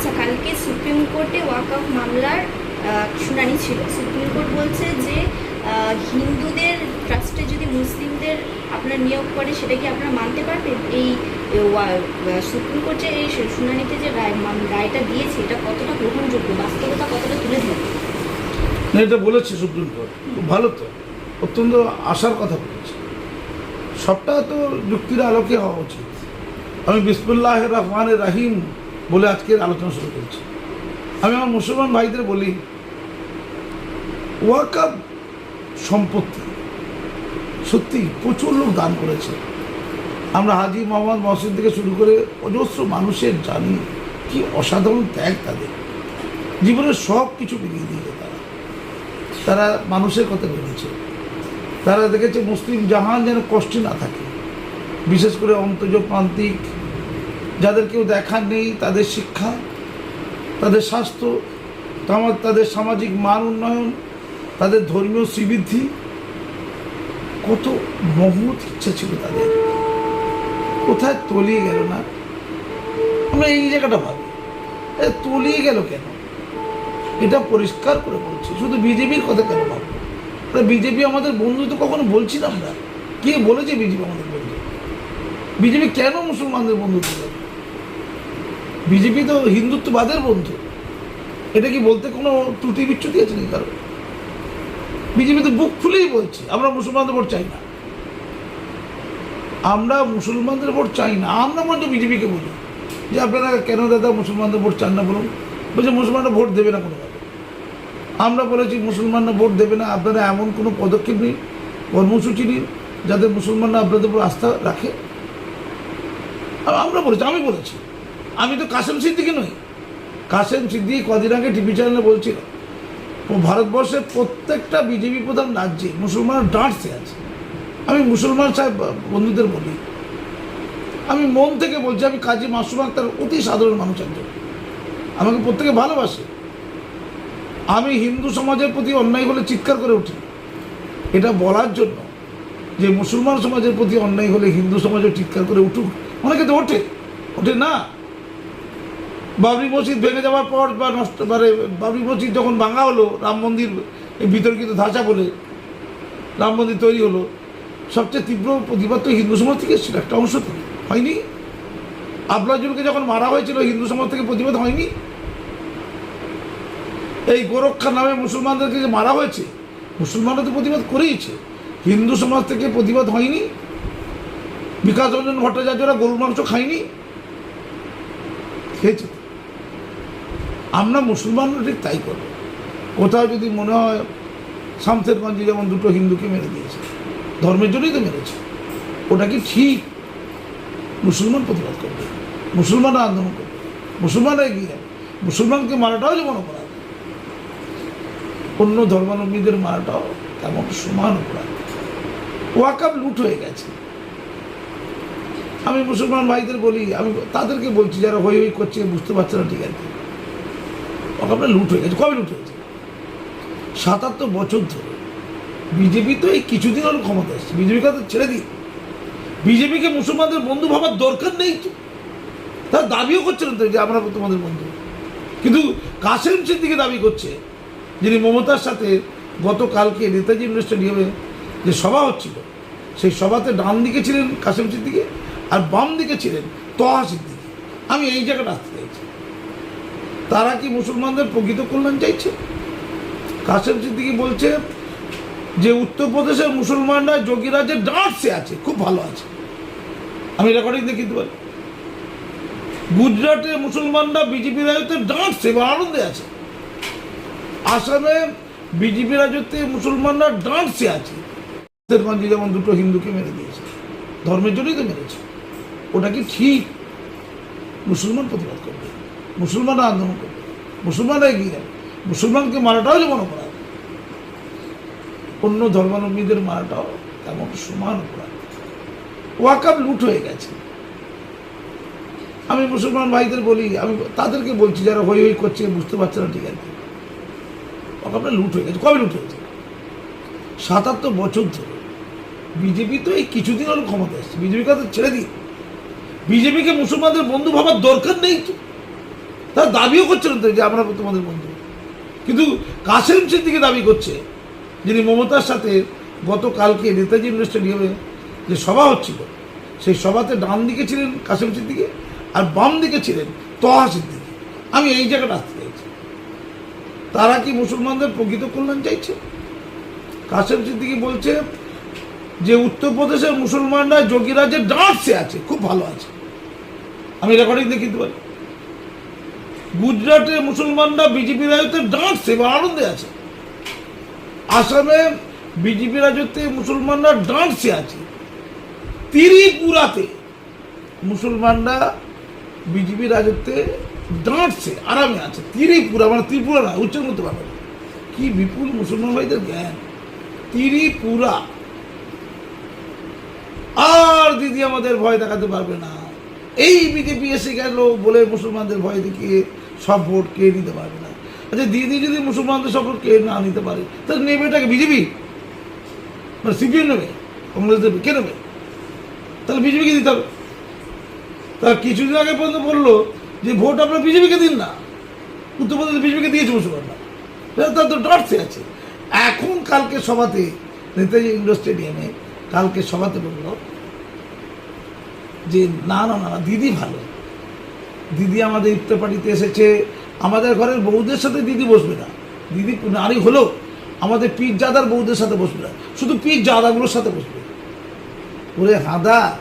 আচ্ছা কালকে সুপ্রিম কোর্টে ওয়াক ওয়াকফ মামলার শুনানি ছিল। সুপ্রিম কোর্ট বলছে যে হিন্দুদের ট্রাস্টে যদি মুসলিমদের আপনার নিয়োগ করে, সেটা কি আপনারা মানতে পারবেন? এই সুপ্রিম কোর্ট এই শুনানিতে যে রায় রায়টা দিয়েছে, এটা কতটা গ্রহণযোগ্য? বাস্তবতা কতটা তুলে ধরে না, এটা বলেছে সুপ্রিম কোর্ট খুব ভালো তো। অত্যন্ত আশার কথা বলেছে। সবটা তো যুক্তির আলোকে হওয়া উচিত। আমি বিসমুল্লাহ রহমান রাহিম বলে আজকের আলোচনা শুরু করছি। আমি আমার মুসলমান ভাইদের বলি ওয়াকাব সম্পত্তি। সত্যি প্রচুর লোক দান করেছে। আমরা হাজি মোহাম্মদ মহসিন থেকে শুরু করে অজস্র মানুষের জানি কি অসাধারণ ত্যাগ তাদের। জীবনের সব কিছু বিলিয়ে দিয়েছে তারা। তারা মানুষের কথা ভেবেছে। তারা দেখেছে মুসলিম জাহান যেন কষ্টে না থাকে। বিশেষ করে অন্তজ প্রান্তিক যাদের কেউ দেখার নেই, তাদের শিক্ষা, তাদের স্বাস্থ্য তাদের সামাজিক মান উন্নয়ন, তাদের ধর্মীয় শ্রীবৃদ্ধি, কত মহৎ ইচ্ছা ছিল তাদের। কোথায় তলিয়ে গেল না? আমরা এই জায়গাটা ভাবি তলিয়ে গেল কেন? এটা পরিষ্কার করে বলছি, শুধু বিজেপির কথা কেন ভাববো? বিজেপি আমাদের বন্ধু তো কখনো বলছি না। আমরা কে বলেছে বিজেপি আমাদের বন্ধু? বিজেপি কেন মুসলমানদের বন্ধু বিজেপি তো হিন্দুত্ববাদের বন্ধু। এটা কি বলতে কোনো ত্রুটি বিচ্যুতি আছে নাকি কারও? বিজেপি তো বুক খুলেই বলছে, আমরা মুসলমানদের ভোট চাই না। আমরা মুসলমানদের ভোট চাই না, আমরা মনে বিজেপিকে বলি। যে আপনারা কেন দাদা মুসলমানদের ভোট চান না বলুন? বলছে মুসলমানরা ভোট দেবে না কোনোভাবে। আমরা বলেছি মুসলমানরা ভোট দেবে না, আপনারা এমন কোনো পদক্ষেপ নিন, কর্মসূচি নিন, যাতে মুসলমানরা আপনাদের উপর আস্থা রাখে। আর আমরা বলেছি, আমি বলেছি। আমি তো কাসেম সিদ্দিকি নই। কাসেম সিদ্দিকি কদিন আগে টিভি চ্যানেলে বলছিল ভারতবর্ষের প্রত্যেকটা বিজেপি প্রধান রাজ্যে মুসলমান ডাঁটছে আছে। আমি মুসলমান সাহেব, বন্ধুদের বলি, আমি মন থেকে বলছি, আমি কাজী মাসুম আক্তার অতি সাধারণ মানুষ একজন। আমাকে প্রত্যেকে ভালোবাসে। আমি হিন্দু সমাজের প্রতি অন্যায় হলে চিৎকার করে উঠি। এটা বলার জন্য যে মুসলমান সমাজের প্রতি অন্যায় হলে হিন্দু সমাজও চিৎকার করে উঠুক। অনেকে তো ওঠে ওঠে না। বাবরি মসজিদ ভেঙে যাওয়ার পর বা নষ্ট মানে বাবরি মসজিদ যখন ভাঙা হলো, রাম মন্দির বিতর্কিত ধাঁচা বলে রাম মন্দির তৈরি হলো, সবচেয়ে তীব্র প্রতিবাদ তো হিন্দু সমাজ থেকে ছিল একটা অংশ থেকে। হয়নি? আবলাজুলকে যখন মারা হয়েছিল, হিন্দু সমাজ থেকে প্রতিবাদ হয়নি? এই গোরক্ষা নামে মুসলমানদেরকে যে মারা হয়েছে, মুসলমানরা তো প্রতিবাদ করেইছে। হিন্দু সমাজ থেকে প্রতিবাদ হয়নি? বিকাশ রঞ্জন ভট্টাচার্যরা গরুর মাংস খায়নি? খেয়েছে। আমরা মুসলমানরা ঠিক তাই করব কোথাও যদি মনে হয় শামসেরগঞ্জে যেমন দুটো হিন্দুকে মেরে দিয়েছে, ধর্মের জন্যই তো মেরেছে, ওটা কি ঠিক? মুসলমান প্রতিবাদ করবে, মুসলমানরা আন্দোলন করবে, মুসলমানরা এগিয়ে মুসলমানকে মারাটাও যেমন অপরাধ। অন্য ধর্মাবলম্বীদের মারাটাও তেমন সমান অপরাধ। ওয়াকাব লুট হয়ে গেছে। আমি মুসলমান ভাইদের বলি, আমি তাদেরকে বলছি, যারা হই হই করছে, বুঝতে পারছে না ঠিক আছে। ওয়াকাবটা লুট হয়ে গেছে। কবে লুট হয়েছে সাতাত্তর বছর ধরে বিজেপি তো এই কিছুদিন হলো ক্ষমতা এসছে। বিজেপিকে তো ছেড়ে দিই বিজেপিকে মুসলমানদের বন্ধু ভাবার দরকার নেই তো। তারা দাবিও করছিলেন তো যে আমরা তোমাদের বন্ধু। কিন্তু কাসেম সিদ্দিকে দাবি করছে, যিনি মমতার সাথে গতকালকে নেতাজি ইন্ডোর স্টেডিয়ামে যে সভা হচ্ছিল, সেই সভাতে ডান দিকে ছিলেন কাসেম সিদ্দিকে আর বাম দিকে ছিলেন তহা সিদ্দিকি। আমি এই জায়গাটা তারা কি মুসলমানদের প্রকৃত কল্যাণ চাইছে? কাসেম সিদ্দিকি বলছে যে উত্তরপ্রদেশের মুসলমানরা যোগীরাজের ডাঁটসে আছে, খুব ভালো আছে। আমি রেকর্ডিং দেখে দিতে পারি? গুজরাটে মুসলমানরা বিজেপি রাজত্বে ডাঁটছে বা আনন্দে আছে। আসামে বিজেপি রাজত্বে মুসলমানরা ডাঁটছে আছে। যেমন দুটো হিন্দুকে মেরে দিয়েছে। ধর্মের জন্যই তো মেরেছে। ওটা কি ঠিক? মুসলমান প্রতিবাদ মুসলমানরা আন্দোলন করবে। মুসলমানরা এগিয়ে যাবে। মুসলমানকে মারাটাও যেমন অপরাধ। অন্য ধর্মাবলম্বীদের মারাটাও তেমন সমান অপরাধ। ওয়াকাব লুট হয়ে গেছে। আমি মুসলমান ভাইদের বলি, আমি তাদেরকে বলছি, যারা হই হই করছে, বুঝতে পারছে না ঠিক আছে। ওয়াকাবটা লুট হয়ে গেছে। কবে লুট হয়েছে? সাতাত্তর বছর ধরে বিজেপি তো এই কিছুদিন হলো ক্ষমতা এসছে। বিজেপিকে তো ছেড়ে দিই বিজেপিকে মুসলমানদের বন্ধু ভাবার দরকার নেই তো। তারা দাবিও করছিলেন তো যে আমরা তোমাদের বন্ধু। কিন্তু কাসেম সিদ্দিকি দাবি করছে, যিনি মমতার সাথে গতকালকে নেতাজি স্টেডিয়ামে যে সভা হচ্ছিল, সেই সভাতে ডান দিকে ছিলেন কাসেম সিদ্দিকি আর বাম দিকে ছিলেন তহা সিদ্দিকি। আমি এই জায়গাটা আসতে চাইছি। তারা কি মুসলমানদের প্রকৃত কল্যাণ চাইছে? কাসেম সিদ্দিকি বলছে যে উত্তরপ্রদেশের মুসলমানরা যোগীরাজের ডান্সে আছে, খুব ভালো আছে। আমি রেকর্ডিং দেখিতে পারি? গুজরাটে মুসলমানরা বিজেপি রাজত্বে ডান্সে বা আনন্দে আছে। আসামে বিজেপি রাজত্বে মুসলমানরা ডান্সে আছে। ত্রিপুরাতে মুসলমানরা বিজেপি রাজত্বে ডান্সে আরামে আছে। ত্রিপুরা মানে ত্রিপুরা না, উচ্চারণ করতে পারবে কি বিপুল মুসলমান ভাইদের জ্ঞান। ত্রিপুরা। আর দিদি আমাদের ভয় দেখাতে পারবে না। এই বিজেপি এসে গেল বলে মুসলমানদের ভয় দেখিয়ে সব ভোট কে নিতে পারবে না। আচ্ছা দিদি যদি মুসলমানদের সব ভোট কে না নিতে পারে তাহলে নেবে এটাকে বিজেপি? মানে সিপিএম নেবে? কংগ্রেস দেবে কে নেবে? তাহলে বিজেপিকে দিতে হবে? তার কিছুদিন আগে পর্যন্ত বলল যে ভোট আপনার বিজেপিকে দিন না। উত্তরপ্রদেশ বিজেপিকে দিয়েছে মুসলমানরা। তার তো ডটসে আছে। এখন কালকে সভাতে নেতাজি ইন্ডোর স্টেডিয়ামে কালকে সভাতে বলল যে না না না না, দিদি ভালো। দিদি আমাদের ইফতার পার্টিতে এসেছে। আমাদের ঘরের বউদের সাথে দিদি বসবে না। দিদি নারী হলো আমাদের পীর জাদার বউদের সাথে বসবে না। শুধু পীর জাদাগুলোর সাথে বসবে। ওরে হাদা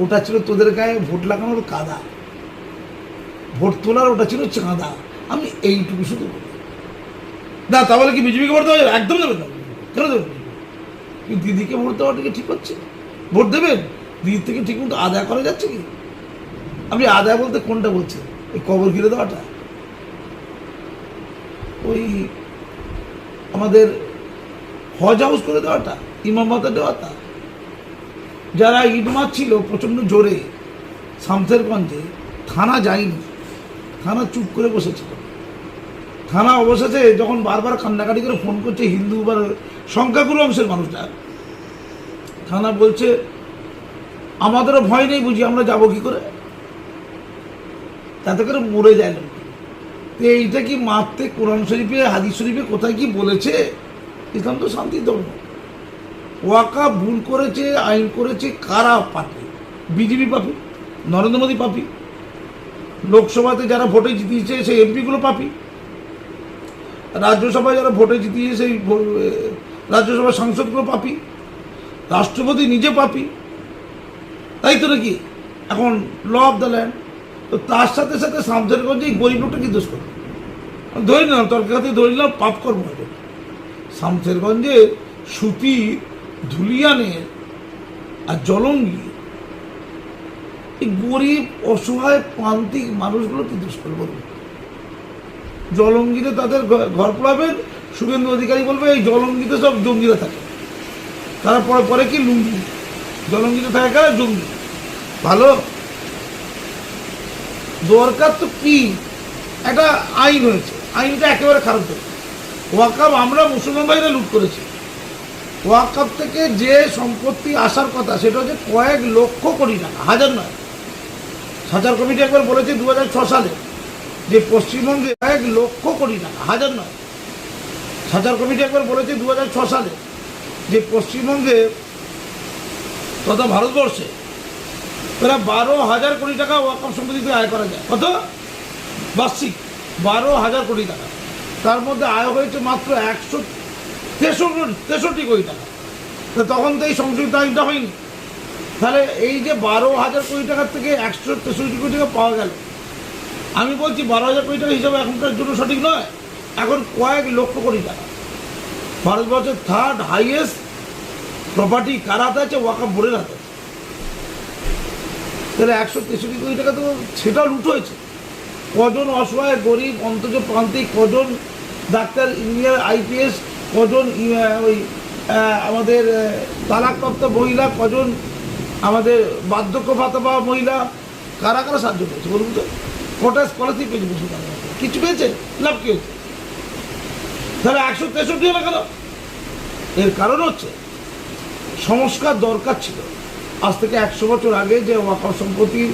ওটা ছিল তোদের গায়ে ভোট লাগানোর কাদা। ভোট তোলার ওটা ছিল চাঁদা। আমি এইটুকু শুধু না তাহলে কি বিজেপিকে ভোট দেওয়া একদম দেবেন না। কেন দেবেন দিদিকে ভোট দেওয়াটা কি ঠিক হচ্ছে? ভোট দেবেন? দিদির থেকে ঠিক মতো আদায় করা যাচ্ছে কি? আপনি আদায় বলতে কোনটা বলছেন? এই কবর ঘিরে দেওয়াটা? ওই আমাদের হজ হাউস করে দেওয়াটা ইমামতা দেওয়াটা। যারা ইট মারছিল প্রচণ্ড জোরে, শামসেরগঞ্জে থানা যায়নি। থানা চুপ করে বসেছিল। থানা অবশেষে যখন বারবার কান্নাকাটি করে ফোন করছে হিন্দু বা সংখ্যাগুরু অংশের মানুষরা, থানা বলছে, আমাদেরও ভয় নেই বুঝি, আমরা যাব কি করে? তাতে করে মরে যায় লোক। তো এইটা কি মারতে কোরআন শরীফে, হাদিস শরীফে কোথায় কি বলেছে? ইসলাম তো শান্তি ধর্ম। ওয়াকা ভুল করেছে, আইন করেছে, কারা পাপি? বিজেপি পাপি? নরেন্দ্র মোদী পাপি? লোকসভাতে যারা ভোটে জিতিয়েছে, সেই এমপিগুলো পাপি? রাজ্যসভায় যারা ভোটে জিতিয়েছে, সেই রাজ্যসভার সাংসদগুলো পাপি? রাষ্ট্রপতি নিজে পাপি? তাই তো নাকি? এখন ল অফ দ্য ল্যান্ড তো তার সাথে সাথে শামসেরগঞ্জে এই গরিব লোকটা কি দোষ আমি ধরে নিলাম, তর্কের কাছে ধরে নিলাম, পাপ কর্ম হবে শামসেরগঞ্জে সুতি ধুলিয়ানের আর জলঙ্গি এই গরিব, অসহায়, প্রান্তিক মানুষগুলো কি দোষ বলুন? জলঙ্গিতে তাদের ঘর পড়াবেন, শুভেন্দু অধিকারী বলবে, এই জলঙ্গিতে সব জঙ্গিরা থাকে। তারা পরে পরে কি লুঙ্গি? জলঙ্গিতে থাকে কারা? জঙ্গি। ভালো? দরকার তো কি? একটা আইন হয়েছে। আইনটা একেবারে খারাপ হয়েছে। ওয়াকাব আমরা মুসলমান ভাইরা লুট করেছি। ওয়াকাব থেকে যে সম্পত্তি আসার কথা, সেটা হচ্ছে কয়েক লক্ষ কোটি টাকা, হাজার নয়। সাচার কমিটি একবার বলেছে দু সালে যে পশ্চিমবঙ্গে কয়েক লক্ষ কোটি টাকা, হাজার নয়। সাচার কমিটি একবার বলেছে দু সালে যে পশ্চিমবঙ্গে তথা ভারতবর্ষে প্রায় বারো হাজার কোটি টাকা ওয়াকফ সম্পত্তি থেকে আয় করা যায়। কত? বার্ষিক বারো হাজার কোটি টাকা। তার মধ্যে আয় হয়েছে মাত্র একশো তেষট্টি তেষট্টি কোটি টাকা। তো তখন তো এই সংশোধিত আইনটা হয়নি। তাহলে এই যে বারো হাজার কোটি টাকার থেকে একশো তেষট্টি কোটি টাকা পাওয়া গেল। আমি বলছি বারো হাজার কোটি টাকা হিসাবে এখনকার জন্য সঠিক নয়। এখন কয়েক লক্ষ কোটি টাকা। ভারতবর্ষের থার্ড হাইয়েস্ট প্রপার্টি কার হাতে আছে? ওয়াকাফ বোর্ডের হাতে। তাহলে একশো তেষট্টি কোটি টাকা তো সেটাও লুট হয়েছে। কজন অসহায়, গরিব অন্তজ প্রান্তিক কজন ডাক্তার ইঞ্জিনিয়ার, আইপিএস, কজন ওই আমাদের তালাকপ্রাপ্ত মহিলা, কজন আমাদের বার্ধক্য ভাতা পাওয়া মহিলা, কারা কারা সাহায্য পেয়েছে বলুন তো? কটা স্কলারশিপ পেয়েছে মুসলমানরা কিছু পেয়েছে? লাভ কি হয়েছে? তাহলে একশো তেষট্টি হলো কেন? এর কারণ হচ্ছে, সংস্কার দরকার ছিল। আজ থেকে একশো বছর আগে যে ওয়াকফ সম্পত্তির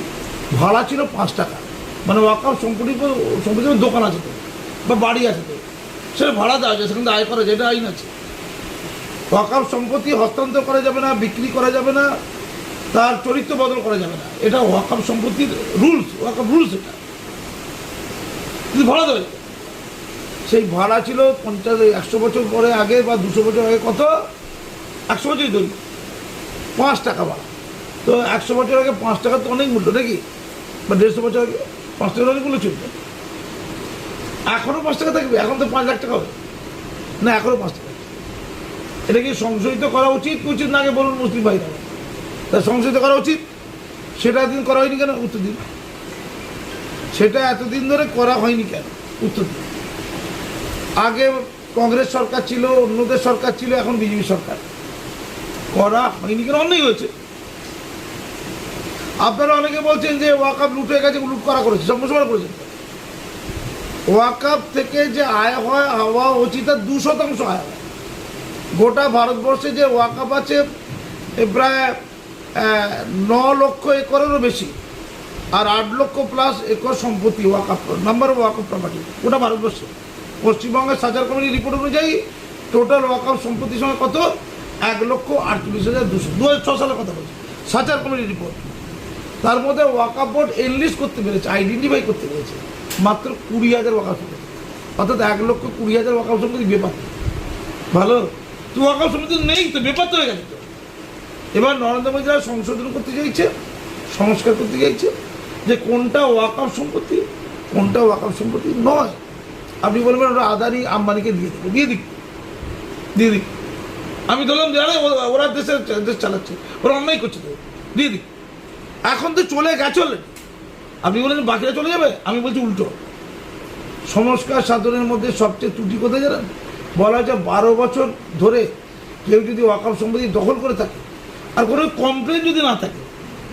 ভাড়া ছিল পাঁচ টাকা। মানে ওয়াকাফ সম্পত্তি সম্পত্তি দোকান আছে তো, বা বাড়ি আছে তো। সেটা ভাড়া দেওয়া যায়, সেখানে আয় করা যায়, এটা আইন আছে। ওয়াকাফ সম্পত্তি হস্তান্তর করা যাবে না, বিক্রি করা যাবে না, তার চরিত্র বদল করা যাবে না। এটা ওয়াকাফ সম্পত্তির রুলস ওয়াকাফ রুলস এটা। কিন্তু ভাড়া দেওয়া যাবে। সেই ভাড়া ছিল পঞ্চাশ, একশো বছর পরে আগে বা দুশো বছর আগে কত? একশো বছরই ধরি পাঁচ টাকা ভাড়া। তো একশো বছর আগে পাঁচ টাকা তো অনেক মূল্য নাকি? বা দেড়শো বছর আগে পাঁচ টাকা অনেক মূল্য ছিল। এখনও পাঁচ টাকা থাকবে? এখন তো পাঁচ লাখ টাকা হবে। না এখনও পাঁচ টাকা। এটা কি সংশোধিত করা উচিত। উচিত না আগে বলুন মুসলিম ভাইরা তা সংশোধিত করা উচিত? সেটা এতদিন করা হয়নি কেন? উত্তর দিন। সেটা এতদিন ধরে করা হয়নি কেন? উত্তর দিন। আগে কংগ্রেস সরকার ছিল, অন্যদের সরকার ছিল, এখন বিজেপি সরকার। করা হয়নি কেন? অন্যই হয়েছে। আপনারা অনেকে বলছেন যে ওয়াকাপ লুটে গেছে, লুট করা করেছে, সব মুসলমান করেছেন ওয়াকাপ থেকে যে আয় হয়, হওয়া উচিত তার দু শতাংশ আয় হয়। গোটা ভারতবর্ষে যে ওয়াকাপ আছে প্রায় ন লক্ষ একরেরও বেশি। আর আট লক্ষ প্লাস একর সম্পত্তি ওয়াকাপ নাম্বার ওয়াকাপ প্রপার্টি, গোটা ভারতবর্ষে। পশ্চিমবঙ্গের সাজার কমিটির রিপোর্ট অনুযায়ী টোটাল ওয়াকাপ সম্পত্তির সঙ্গে কত? এক লক্ষ আটচল্লিশ হাজার দুশো, দু হাজার ছ সালের কথা বলছি। সাজার কমিটির রিপোর্ট তার মধ্যে ওয়াকাপ বোর্ড এনলিস্ট করতে পেরেছে আইডেন্টিফাই করতে পেরেছে। মাত্র কুড়ি হাজার ওয়াকাপ সম্পত্তি অর্থাৎ এক লক্ষ কুড়ি হাজার ওয়াকাপ সম্পত্তি বেপার। ভালো? তো ওয়াকাপ সম্পত্তি নেই তো, বেপার তো হয়ে গেছে তো। এবার নরেন্দ্র মোদী রায় সংশোধন করতে চাইছে, সংস্কার করতে চাইছে যে কোনটা ওয়াকাপ সম্পত্তি, কোনটা ওয়াকাপ সম্পত্তি নয়। আপনি বলবেন ওরা আদানি আম্বানিকে দিয়ে দেবে, দিয়ে দিক। দিয়ে দিক। আমি ধরলাম যে ওরা দেশের, দেশ চালাচ্ছে, ওরা অন্যায় করছে দিয়ে দিক। এখন তো চলে গেছে। আপনি বলেন বাকিরা চলে যাবে? আমি বলছি উল্টো। সংস্কার সাধনের মধ্যে সবচেয়ে ত্রুটি কোথায় জানেন? বলা হয়েছে বারো বছর ধরে কেউ যদি ওয়াকাফ সম্পত্তি দখল করে থাকে, আর কোনো কমপ্লেন যদি না থাকে,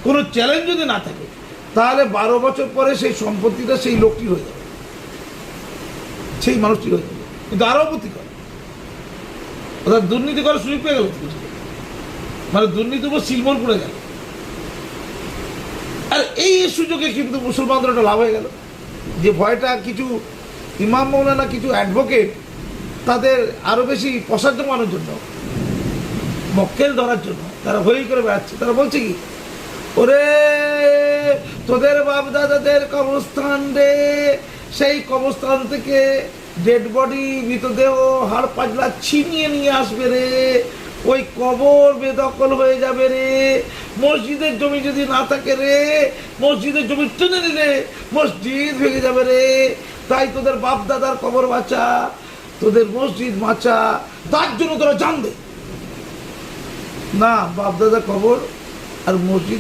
কোনো চ্যালেঞ্জ যদি না থাকে, তাহলে বারো বছর পরে সেই সম্পত্তিটা সেই লোকটির হয়ে যাবে। সেই মানুষটির হয়ে যাবে। কিন্তু আরও ক্ষতি করে। অর্থাৎ দুর্নীতি করার সুযোগ পেয়ে গেল। মানে দুর্নীতি উপর সিলমোর পড়ে গেল। আর এই সুযোগে কিন্তু মুসলমানদের একটা লাভ হয়ে গেল। যে ভয়টা কিছু ইমাম মৌলানা, কিছু অ্যাডভোকেট তাদের আরও বেশি প্রসার জমানোর জন্য, মক্কেল ধরার জন্য তারা হই করে বেড়াচ্ছে। তারা বলছে কি, ওরে তোদের বাপ দাদাদের কবরস্থান রে, সেই কবরস্থান থেকে ডেড বডি মৃতদেহ হাড় পাজলা ছিনিয়ে নিয়ে আসবে রে। ওই কবর বেদখল হয়ে যাবে রে। মসজিদের জমি যদি না থাকে রে, মসজিদের জমি টেনে নিলে মসজিদ ভেঙে যাবে রে। তাই তোদের বাপ দাদার কবর বাঁচা, তোদের মসজিদ বাঁচা, তার জন্য তোরা জানবে। না বাপ দাদার কবর আর মসজিদ